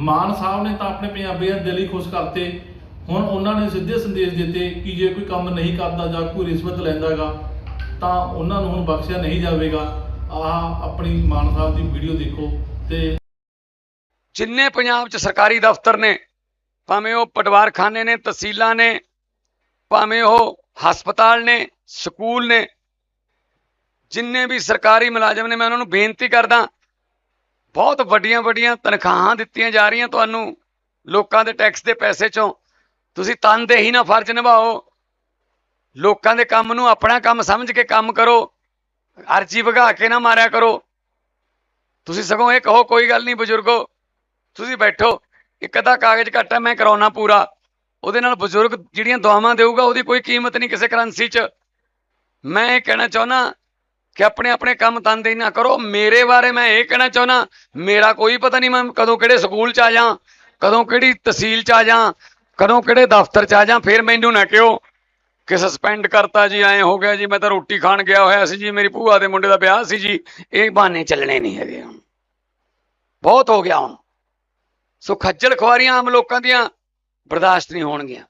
ਮਾਨ ਸਾਹਿਬ ਨੇ ਤਾਂ ਆਪਣੇ ਪੰਜਾਬੀਆਂ ਦੇ ਦਿਲ ਹੀ ਖੁਸ਼ ਕਰਤੇ। ਹੁਣ ਉਹਨਾਂ ਨੇ ਸਿੱਧੇ ਸੰਦੇਸ਼ ਦਿੱਤੇ ਕਿ ਜੇ ਕੋਈ ਕੰਮ ਨਹੀਂ ਕਰਦਾ ਜਾਂ ਕੋਈ ਰਿਸ਼ਵਤ ਲੈਂਦਾਗਾ, ਤਾਂ ਉਹਨਾਂ ਨੂੰ ਹੁਣ ਬਖਸ਼ਿਆ ਨਹੀਂ ਜਾਵੇਗਾ। ਆਹ ਆਪਣੀ ਮਾਨ ਸਾਹਿਬ ਦੀ ਵੀਡੀਓ ਦੇਖੋ ਤੇ ਜਿੰਨੇ ਪੰਜਾਬ 'ਚ ਸਰਕਾਰੀ ਦਫ਼ਤਰ ਨੇ, ਭਾਵੇਂ ਉਹ ਪਟਵਾਰਖਾਨੇ ਨੇ, ਤਹਿਸੀਲਾਂ ਨੇ, ਭਾਵੇਂ ਉਹ ਹਸਪਤਾਲ ਨੇ, ਸਕੂਲ ਨੇ, ਜਿੰਨੇ ਵੀ ਸਰਕਾਰੀ ਮੁਲਾਜ਼ਮ ਨੇ, ਮੈਂ ਉਹਨਾਂ ਨੂੰ ਬੇਨਤੀ ਕਰਦਾ ਬਹੁਤ ਵੱਡੀਆਂ ਵੱਡੀਆਂ ਤਨਖਾਹਾਂ ਦਿੱਤੀਆਂ ਜਾ ਰਹੀਆਂ ਤੁਹਾਨੂੰ ਲੋਕਾਂ ਦੇ ਟੈਕਸ ਦੇ ਪੈਸੇ ਚੋਂ। ਤੁਸੀਂ ਤਨਦੇਹੀ ਨਾਲ ਫਰਜ਼ ਨਿਭਾਓ। ਲੋਕਾਂ ਦੇ ਕੰਮ ਨੂੰ ਆਪਣਾ ਕੰਮ ਸਮਝ ਕੇ ਕੰਮ ਕਰੋ। ਅਰਜੀ ਵਗਾ ਕੇ ਨਾ ਮਾਰਿਆ ਕਰੋ। ਤੁਸੀਂ ਸਗੋਂ ਇਹ ਕਹੋ, ਕੋਈ ਗੱਲ ਨਹੀਂ ਬਜ਼ੁਰਗੋ, ਤੁਸੀਂ ਬੈਠੋ। ਇੱਕ ਅੱਧਾ ਕਾਗਜ਼ ਘੱਟ ਹੈ ਮੈਂ ਕਰਾਉਣਾ ਪੂਰਾ। ਉਹਦੇ ਨਾਲ ਬਜ਼ੁਰਗ ਜਿਹੜੀਆਂ ਦੁਆਵਾਂ ਦੇਊਗਾ, ਉਹਦੀ ਕੋਈ ਕੀਮਤ ਨਹੀਂ ਕਿਸੇ ਕਰੰਸੀ 'ਚ। ਮੈਂ ਇਹ ਕਹਿਣਾ ਚਾਹੁੰਦਾ ਕਿ ਆਪਣੇ ਆਪਣੇ ਕੰਮ ਤੰਦੇ ਨਾ ਕਰੋ। ਮੇਰੇ ਬਾਰੇ ਮੈਂ ਇਹ ਕਹਿਣਾ ਚਾਹੁੰਦਾ, ਮੇਰਾ ਕੋਈ ਪਤਾ ਨਹੀਂ ਮੈਂ ਕਦੋਂ ਕਿਹੜੇ ਸਕੂਲ 'ਚ ਆ ਜਾਂ ਕਦੋਂ ਕਿਹੜੀ ਤਹਿਸੀਲ 'ਚ ਆ ਜਾਂ ਕਦੋਂ ਕਿਹੜੇ ਦਫ਼ਤਰ 'ਚ ਆ ਜਾਂ ਫਿਰ ਮੈਨੂੰ ਨਾ ਕਿਹੋ ਕਿ ਸਸਪੈਂਡ ਕਰਤਾ ਜੀ, ਐਂ ਹੋ ਗਿਆ ਜੀ, ਮੈਂ ਤਾਂ ਰੋਟੀ ਖਾਣ ਗਿਆ ਹੋਇਆ ਸੀ ਜੀ, ਮੇਰੀ ਭੂਆ ਦੇ ਮੁੰਡੇ ਦਾ ਵਿਆਹ ਸੀ ਜੀ, ਇਹ ਬਹਾਨੇ ਚੱਲਣੇ ਨਹੀਂ ਹੈਗੇ ਹੁਣ। ਬਹੁਤ ਹੋ ਗਿਆ ਹੁਣ। ਸੋ ਖੱਜਲ ਖੁਆਰੀਆਂ ਆਮ ਲੋਕਾਂ ਦੀਆਂ ਬਰਦਾਸ਼ਤ ਨਹੀਂ ਹੋਣਗੀਆਂ।